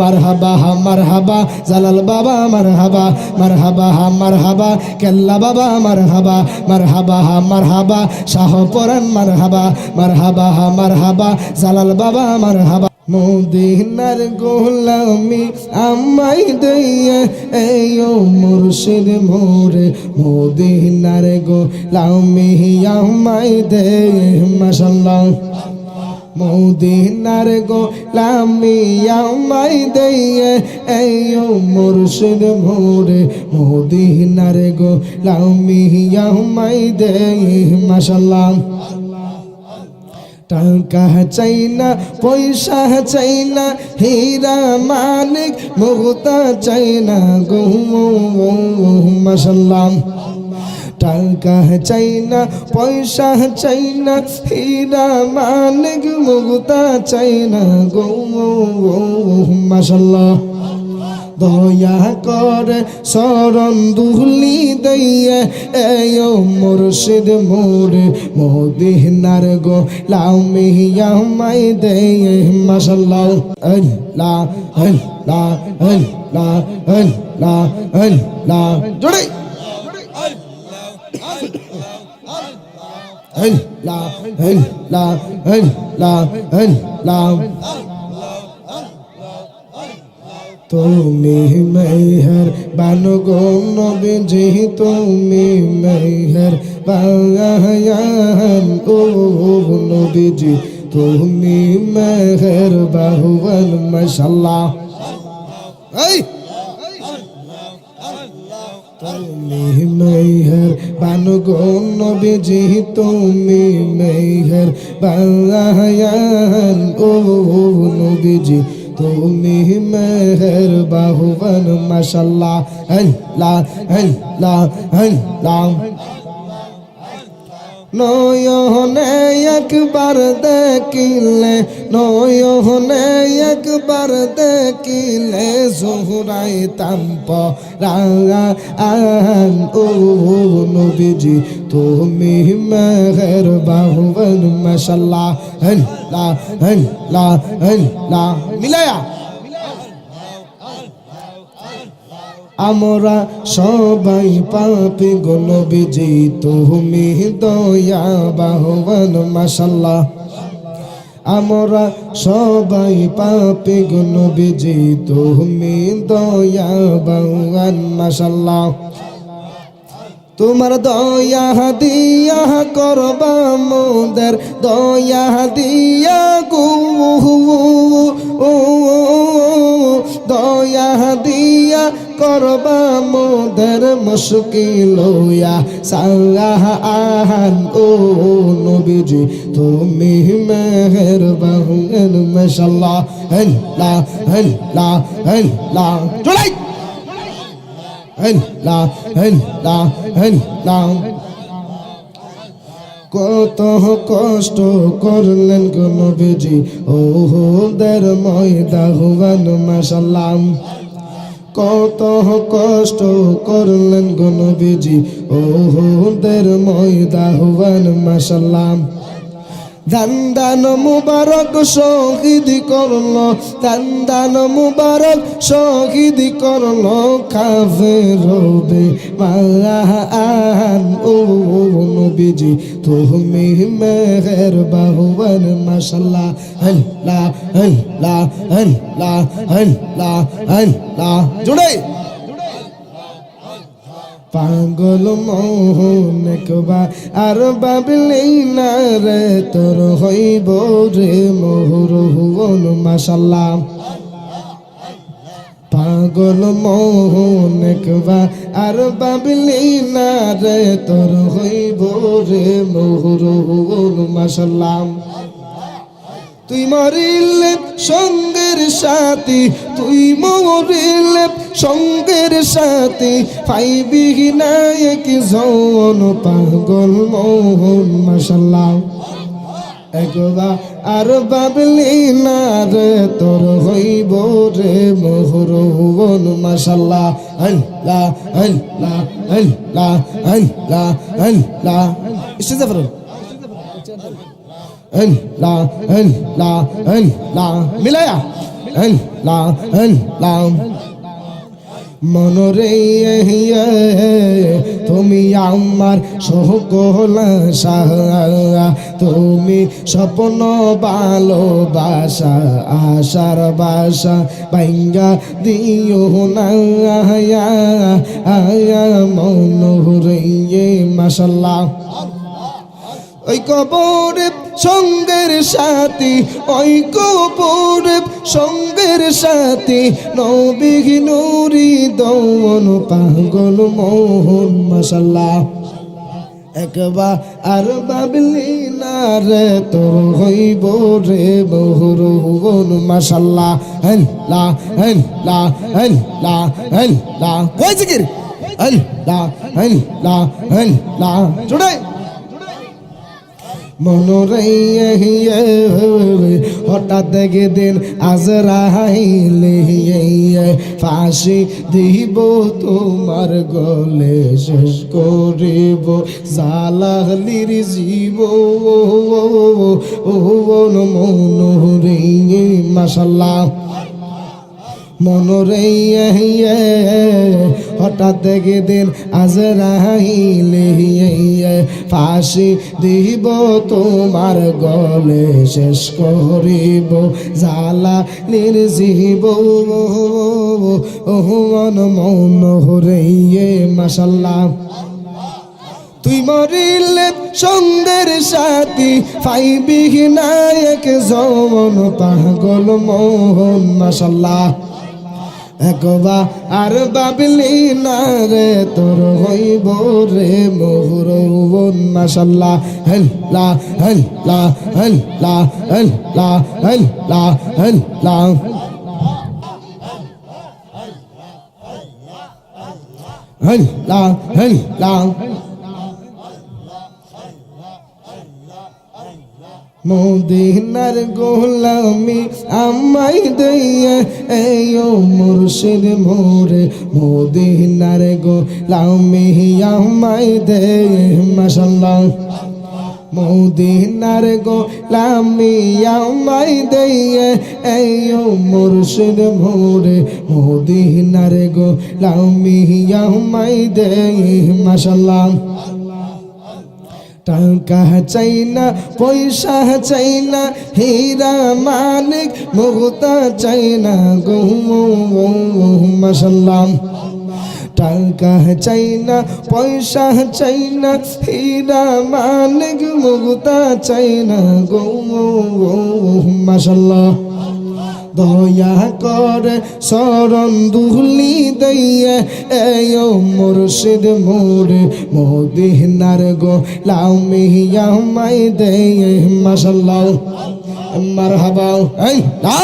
মারহাবা মারহাবা, জালাল বাবা মারহাবা মারহাবা মারহাবা, কেল্লা বাবা মারহাবা মারহাবা মারহাবা, শাহ পরান মারহাবা মারহাবা মারহাবা, জালাল বাবা মারহাবা। মদিনার গোলামি আমাই দইয়া এই মুর্শিদ মোরে, মদিনার গোলামি আমাই দে মাশাল্লাহ। মদিনার গোলামি আমাই দইয়া এই মুর্শিদ মোরে মদিনার গোলামি আমাই দে মাশাল্লাহ টাকা চাই না, পয়সা চাই না, হীরা মালিক মুক্তা চাই না গো মাসাল্লাম টাকা চাই না পয়সা চাই না হীরা মালিক মুক্তা চাই না গো মাসাল্লাহ দয়া করে শরণ দুহলি দইয়ে এই মুর্শিদ মোরে মদিনার গো লাউমি আমাই দেয়ে মাশাল্লাহ আল্লাহ আল্লাহ আল্লাহ আল্লাহ আল্লাহ জোরে আল্লাহ আল্লাহ আল্লাহ আল্লাহ তুমি মেহর বানু গো নবীজি তুমি মেহর বায়ান ও নবীজি তুমি মেহর বাহুবন মাশাল্লাহ এই তুমি মেহর বানু গো নবীজি তুমি মেহর বায়ান ও নবীজি তুমি মেহর বাহুবন, মশাল্লাহ, হল্লা হল্লা আল্লাহ নয়নে একবার দেখিলে, নয়নে একবার দেখিলে জোহরাই তাম্প রান ও নবীজি, তুমি মেহর বাহুবন মাশাল্লাহ আল্লাহ আল্লাহ আল্লাহ মিলায়া। আমরা সবাই পাপি গনবিজি তুমি দয়া বাহবান মাসাল্লাহ আমরা সবাই পাপি গনবিজি তুমি দয়া বাহবান মাসাল্লাহ তোমার দয়া দিয়া করবা মোদের দয়া দিয়া গু। দয়া দিয়া করবা মোদের মুশকিল সাহান ও নবীজি, তুমি মেহের বাহুন মাশাল্লাহ। আল্লাহ আল্লাহ আল্লাহ চলাই আল্লাহ আল্লাহ আল্লাহ কত কষ্ট করলেন গো নবীজি ও দের ময়দা হুয়ান মাশাল্লাহ। কত কষ্ট করলেন গণবিজি ও হোদের ময়দা হুয়ান মাশাল্লাহ। দান মুবারক শহীদ করল দান মুবারক শহীদ করল কাফে রবে মান ও নবীজি, তুমি মেহের বাহুবন মাশাল্লাহ আল্লাহ আল্লাহ আল্লাহ আল্লাহ আল্লাহ জুড়ে। পাগল মোহন একবা আর বাবলি না রে, তোর হইব রে মোহর হুবন মাসাল্লাহ পাগল মোহন একবা আর বাবলি না রে, তোর হইব রে মোহর হুবন মাসাল্লাহ তুই মরিলে সঙ্গের সাথী, তুই মরিলে সঙ্গের সাথী। পাইবি নায়ক জন পাগল মোহন মাসাল্লাহ একবা আর বাবলি না রে, তোর হইব রে মোহর হুবন মাসাল্লাহ আল্লাহ আল্লাহ আল্লাহ আল্লাহ। আল্লাহ ইস্তেজা মিলায়া মনরে তুমি আমার সকল তুমি স্বপ্ন ভালোবাসা, আশার বাসা বাইঙ্গা দিও না। আয়া মনোরে মাসাল্লাহ ওই কবরে সঙ্গের সাথী ওই কবরে সঙ্গের সাথী নবী নুরি দৌন পাগল মোহন মশাল্লাহ একবার আর বাবলি না রে, তোর হইব রে বহুরুবন মাশাল্লাহ হল্লা হল্লা হল্লা হল্লা কই জিকির? হল্লা হল্লা হল্লা মন হঠাৎ দিন আজ রাহাইলে ফাঁসি দিব তোমার গলে শেষ করিব জালাহলির জীব ও মন রে মশাল্লাহ মনোরে হঠাৎ দিন আজরাইলে ফাঁসি দিব তোমার গলে, শেষ করিব জালা নির্জীব। মন মন হরে মাসাল্লাহ তুই মরিলে সঙ্গের সাথী পাইবি নায়ক যমন পাগল মোহন মাসাল্লাহ একবা আর বাবলি না রে, তোর হইব রে মোহর মাসাল্লাহ হল্লা হল্লা হল্লা হল্লা হল্লা হল্লা। হল্লা হল্লা। মদিনার গোলামি আমাই দইয়া, এই মুর্শিদ মোরে মদিনার গোলামি আমাই দে মাশাল্লাহ মদিনার গোলামি আমাই দইয়া, এই মুর্শিদ মোরে মদিনার গোলামি আমাই দে মাশাল্লাহ টাকা চাই না পয়সা চাই না হীরা মানিক মুক্তা চাই না মাসাল্লাম টাকা চাই না পয়সা চাই না হীরা মানিক মুক্তা চাই না গো মাসাল্লাহ দয়া করে শরণ দুহলি দইয়া এই মুর্শিদ মোরে মোদিনার গো লাউমিয়া মাই দে মাশাল্লাহ, মারহাবা, এই না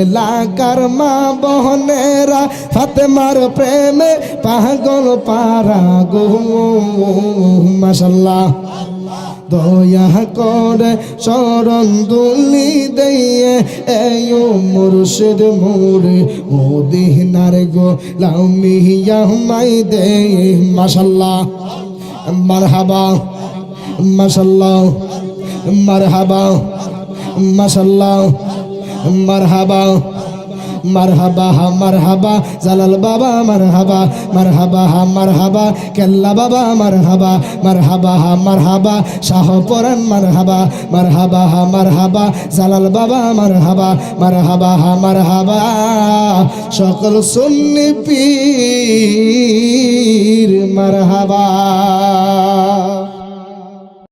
এলাকার মা বহনেরা ফাতেমার প্রেমে পাগল পারা গো, মাশাল্লাহ। দয়া করে শরণ দুলি দিয়ে, এই মুর্শিদ মোরে মোদিনার গো লামিয়া মাই দে। মাশাল্লাহ, মারহাবা মাশাল্লাহ মারহাবা মাশাল্লাহ, মারহাবা। মারহাবা, হা মারহাবা, জালাল বাবা মারহাবা মারহাবা, হা মারহাবা, কেল্লা বাবা মারহাবা মারহাবা, হা মারহাবা, শাহ পরান মারহাবা মারহাবা, হা মারহাবা, জালাল বাবা মারহাবা মারহাবা, হা মারহাবা, সকল সুন্নি পীর মারহাবা।